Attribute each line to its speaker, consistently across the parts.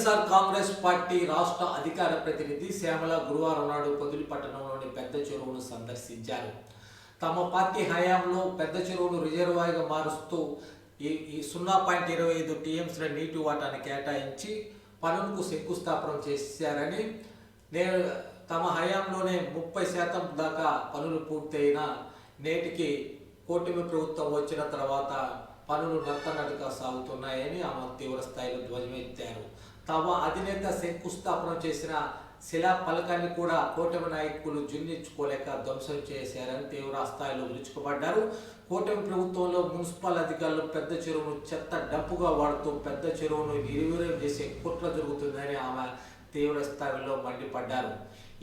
Speaker 1: YSR Congress party రాష్ట్ర అధికార ప్రతినిధి శ్యామల గురువారం నాడు పొదిలి పట్టణంలోని పెద్ద చెరువును సందర్శించారు. తమ పార్టీ హయాంలో పెద్ద చెరువును రిజర్వాయర్గా మారుస్తూ ఈ ఈ సున్నా పాయింట్ ఇరవై ఐదు టీఎంసీల నీటి వాటాను కేటాయించి పనులకు శంకుస్థాపన చేశారని నేను తమ హయాంలోనే ముప్పై శాతం దాకా పనులు పూర్తయిన నేటికి కూటమి ప్రభుత్వం వచ్చిన తర్వాత పనులు నత్తనడుగా సాగుతున్నాయని ఆమె తీవ్ర స్థాయిలో ధ్వజమెత్తారు. తమ అధినేత శంకుస్థాపన చేసిన శిలా ఫలకాన్ని కూడా కూటమి నాయకులు జున్నించుకోలేక ధ్వంసం చేశారని తీవ్ర స్థాయిలో విరుచుకుపడ్డారు. కూటమి ప్రభుత్వంలో మున్సిపల్ అధికారులు పెద్ద చెరువును చెత్త డప్పుగా వాడుతూ పెద్ద చెరువును నిర్వీర్యం చేసే కుట్ర జరుగుతుందని ఆమె తీవ్ర స్థాయిలో మండిపడ్డారు.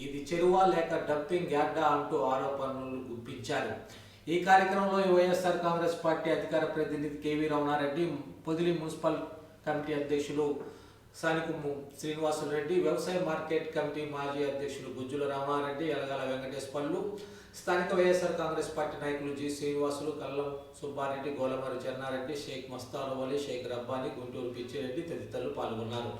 Speaker 1: ఇది చెరువా లేక డంపింగ్ యార్డా అంటూ ఆరోపణలు గుప్పించారు. ఈ కార్యక్రమంలో వైఎస్ఆర్ కాంగ్రెస్ పార్టీ అధికార ప్రతినిధి KV Ramanareddy Podili municipal committee అధ్యక్షులు సానికుమ్ము శ్రీనివాసులు రెడ్డి వ్యవసాయ మార్కెట్ కమిటీ మాజీ అధ్యక్షులు గుజ్జుల రామారెడ్డి ఎలగాల వెంకటేశ్వర్లు స్థానిక వైఎస్ఆర్ కాంగ్రెస్ పార్టీ నాయకులు జి శ్రీనివాసులు కల్లం సుబ్బారెడ్డి గోలమరి చెన్నారెడ్డి షేక్ మస్తాను వలి షేక్ రబ్బాని గుంటూరు పిచ్చిరెడ్డి తదితరులు పాల్గొన్నారు.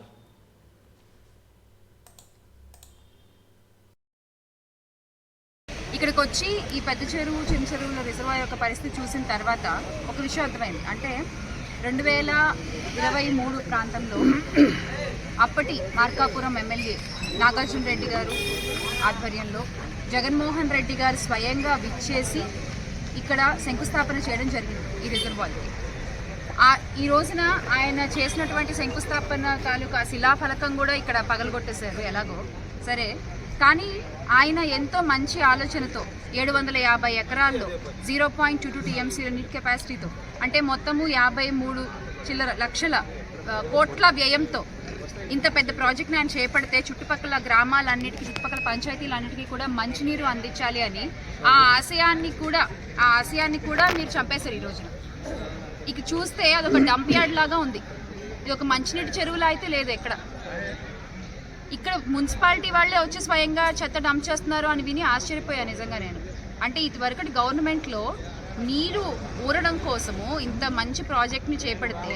Speaker 2: ఇక్కడికి వచ్చి ఈ పెద్ద చెరువు చిన్న చెరువుల రిజర్వాయర్ యొక్క పరిస్థితి చూసిన తర్వాత ఒక విషయం అర్థమైంది. అంటే రెండు వేల ఇరవై మూడు ప్రాంతంలో అప్పటి మార్కాపురం ఎమ్మెల్యే నాగార్జున రెడ్డి గారు ఆధ్వర్యంలో జగన్మోహన్ రెడ్డి గారు స్వయంగా విచ్చేసి ఇక్కడ శంకుస్థాపన చేయడం జరిగింది ఈ రిజర్వాయర్కి ఈ రోజున ఆయన చేసినటువంటి శంకుస్థాపన తాలూకా శిలాఫలకం కూడా ఇక్కడ పగలగొట్టేశారు ఎలాగో. సరే కానీ ఆయన ఎంతో మంచి ఆలోచనతో ఏడు వందల యాభై ఎకరాల్లో జీరో పాయింట్ టూ టూ టీఎంసీల నీట్ కెపాసిటీతో అంటే మొత్తము యాభై మూడు చిల్లర లక్షల కోట్ల వ్యయంతో ఇంత పెద్ద ప్రాజెక్ట్ని ఆయన చేపడితే చుట్టుపక్కల గ్రామాలన్నిటికీ చుట్టుపక్కల పంచాయతీలన్నిటికీ కూడా మంచినీరు అందించాలి అని ఆ ఆశయాన్ని కూడా ఆ ఆశయాన్ని కూడా మీరు చంపేశారు ఈ రోజున. ఇక చూస్తే అదొక డంప్ యార్డ్ లాగా ఉంది. ఇది ఒక మంచినీటి చెరువులా అయితే లేదు ఎక్కడ. ఇక్కడ మున్సిపాలిటీ వాళ్ళే వచ్చి స్వయంగా చెత్త డంప్ చేస్తున్నారు అని విని ఆశ్చర్యపోయాను నిజంగా నేను. అంటే ఇదివరకటి గవర్నమెంట్లో నీరు ఊరడం కోసము ఇంత మంచి ప్రాజెక్ట్ని చేపడితే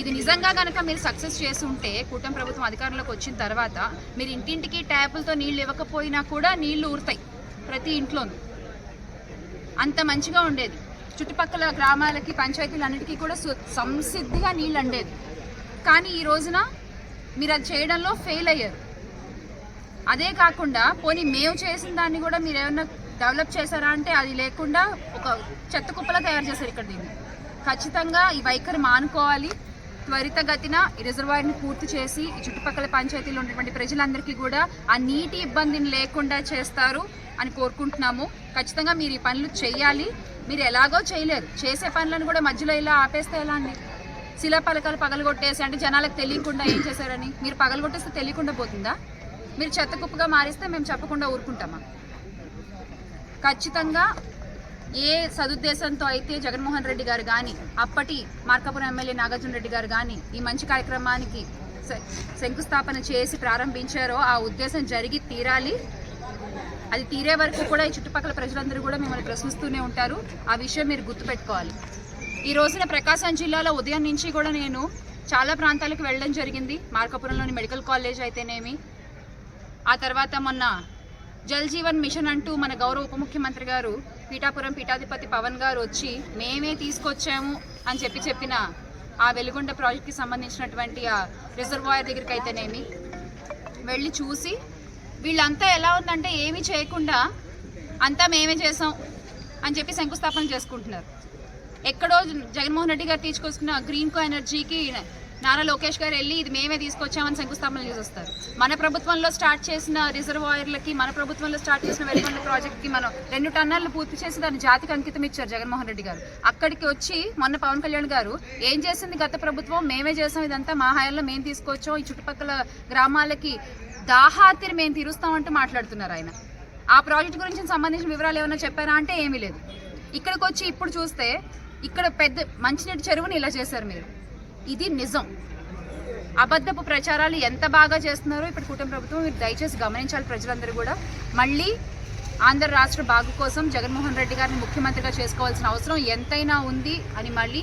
Speaker 2: ఇది నిజంగా కనుక మీరు సక్సెస్ చేసి ఉంటే కూటమి ప్రభుత్వం అధికారంలోకి వచ్చిన తర్వాత మీరు ఇంటింటికి ట్యాపులతో నీళ్ళు ఇవ్వకపోయినా కూడా నీళ్ళు ఊరుతాయి ప్రతి ఇంట్లోనూ. అంత మంచిగా ఉండేది. చుట్టుపక్కల గ్రామాలకి పంచాయతీలన్నిటికీ కూడా సంసిద్ధిగా నీళ్ళు అండేది కానీ ఈ రోజున మీరు అది చేయడంలో ఫెయిల్ అయ్యారు. అదే కాకుండా పోనీ మేము చేసిన దాన్ని కూడా మీరు ఏమన్నా డెవలప్ చేశారా అంటే అది లేకుండా ఒక చెత్త కుప్పలా తయారు చేశారు ఇక్కడ దీన్ని. ఖచ్చితంగా ఈ వైఖరి మానుకోవాలి. త్వరితగతిన ఈ రిజర్వాయర్ని పూర్తి చేసి ఈ చుట్టుపక్కల పంచాయతీలో ఉన్నటువంటి ప్రజలందరికీ కూడా ఆ నీటి ఇబ్బందిని లేకుండా చేస్తారు అని కోరుకుంటున్నాము. ఖచ్చితంగా మీరు ఈ పనులు చేయాలి. మీరు ఎలాగో చేయలేరు. చేసే పనులను కూడా మధ్యలో ఇలా ఆపేస్తే ఎలా అండి? శిలా పలకాలు పగలగొట్టేసి అంటే జనాలకు తెలియకుండా ఏం చేశారని? మీరు పగలగొట్టేస్తే తెలియకుండా పోతుందా? మీరు చెత్త కుప్పగా మారిస్తే మేము చెప్పకుండా ఊరుకుంటామా? ఖచ్చితంగా ఏ సదుద్దేశంతో అయితే జగన్మోహన్ రెడ్డి గారు కానీ అప్పటి మార్కాపురం ఎమ్మెల్యే నాగార్జున రెడ్డి గారు కానీ ఈ మంచి కార్యక్రమానికి శ- శంకుస్థాపన చేసి ప్రారంభించారో ఆ ఉద్దేశం జరిగి తీరాలి. అది తీరే వరకు కూడా ఈ చుట్టుపక్కల ప్రజలందరూ కూడా మిమ్మల్ని ప్రశ్నిస్తూనే ఉంటారు. ఆ విషయం మీరు గుర్తుపెట్టుకోవాలి. ఈ రోజున ప్రకాశం జిల్లాలో ఉదయం నుంచి కూడా నేను చాలా ప్రాంతాలకు వెళ్ళడం జరిగింది. మార్కాపురంలోని మెడికల్ కాలేజ్ అయితేనేమి ఆ తర్వాత మొన్న జల్ జీవన్ మిషన్ అంటూ మన గౌరవ ఉప ముఖ్యమంత్రి గారు పీఠాపురం పీఠాధిపతి పవన్ గారు వచ్చి మేమే తీసుకొచ్చాము అని చెప్పి చెప్పిన ఆ వెలుగొండ ప్రాజెక్ట్కి సంబంధించినటువంటి ఆ రిజర్వాయర్ దగ్గరికి అయితేనేమి వెళ్ళి చూసి వీళ్ళంతా ఎలా ఉందంటే ఏమీ చేయకుండా అంతా మేమే చేసాం అని చెప్పి శంకుస్థాపన చేసుకుంటున్నారు. ఎక్కడో జగన్మోహన్ రెడ్డి గారు తీసుకొచ్చుకున్న గ్రీన్ కో ఎనర్జీకి నారా లోకేష్ గారు వెళ్ళి ఇది మేమే తీసుకొచ్చామని శంకుస్థాపన చేసి వస్తారు మన ప్రభుత్వంలో స్టార్ట్ చేసిన రిజర్వాయర్లకి మన ప్రభుత్వంలో స్టార్ట్ చేసిన వెలుగొండ ప్రాజెక్ట్కి మనం రెండు టన్నర్లు పూర్తి చేసి దాన్ని జాతికి అంకితం ఇచ్చారు జగన్మోహన్ రెడ్డి గారు. అక్కడికి వచ్చి మొన్న పవన్ కళ్యాణ్ గారు ఏం చేసింది గత ప్రభుత్వం? మేమే చేసాం ఇదంతా మా హయాంలో మేము తీసుకొచ్చాం ఈ చుట్టుపక్కల గ్రామాలకి దాహాతిని మేము తీరుస్తామంటూ మాట్లాడుతున్నారు ఆయన. ఆ ప్రాజెక్ట్ గురించి సంబంధించిన వివరాలు ఏమైనా చెప్పారా అంటే ఏమీ లేదు. ఇక్కడికి వచ్చి ఇప్పుడు చూస్తే ఇక్కడ పెద్ద మంచినీటి చెరువుని ఇలా చేశారు మీరు. ఇది నిజం. అబద్ధపు ప్రచారాలు ఎంత బాగా చేస్తున్నారో ఇప్పుడు కూటమి ప్రభుత్వం మీరు దయచేసి గమనించాలి ప్రజలందరూ కూడా. మళ్ళీ ఆంధ్ర రాష్ట్ర బాగు కోసం జగన్మోహన్ రెడ్డి గారిని ముఖ్యమంత్రిగా చేసుకోవాల్సిన అవసరం ఎంతైనా ఉంది అని మళ్ళీ